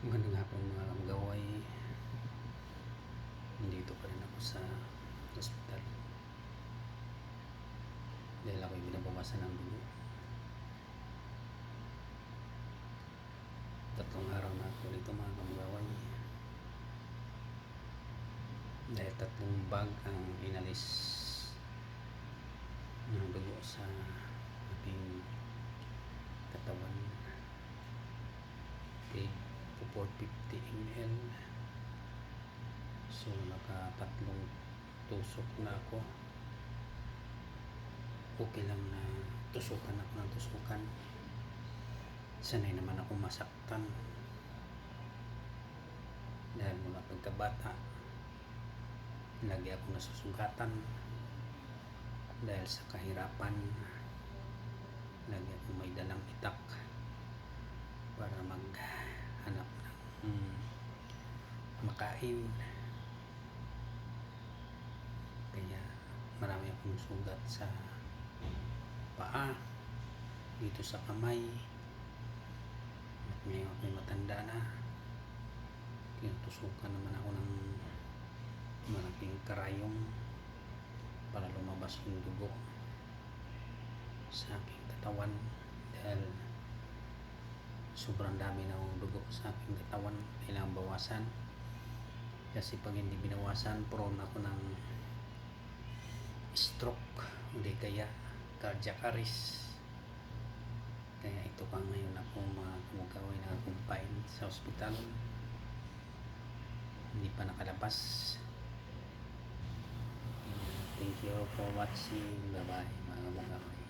Magandang hapon mga kamagaway. Nandito pa rin ako sa hospital. Dahil ako'y binabawasan ng dugo. Tatlong araw na ako dito mga kamagaway. Dahil tatlong bag ang inalis ng dugo sa aking katawan. Okay, 450 ml. So, nakatatlong tusok na ako. Okay lang na tusukan ako ng tusukan. Sanay naman ako masaktan. Dahil mula pagkabata, lagi ako nasusungkatan. Dahil sa kahirapan, lagi ako may dalang itak para maghanap ng mm, makain. Kaya marami akong sugat sa paa, dito sa kamay. At ngayon ako'y matanda na. Tinutusukan naman ako ng malaking karayong para lumabas yung dugo sa aking katawan dahil sobrang dami na akong dugo sa aking katawan kailangan bawasan kasi pag hindi binawasan prone ako ng stroke. Hindi kaya cardiac arrest. Kaya ito pa ngayon ako mga kumagawin na confine sa ospital. Hindi pa nakalabas. Thank you for watching. Bye bye mga kumagawin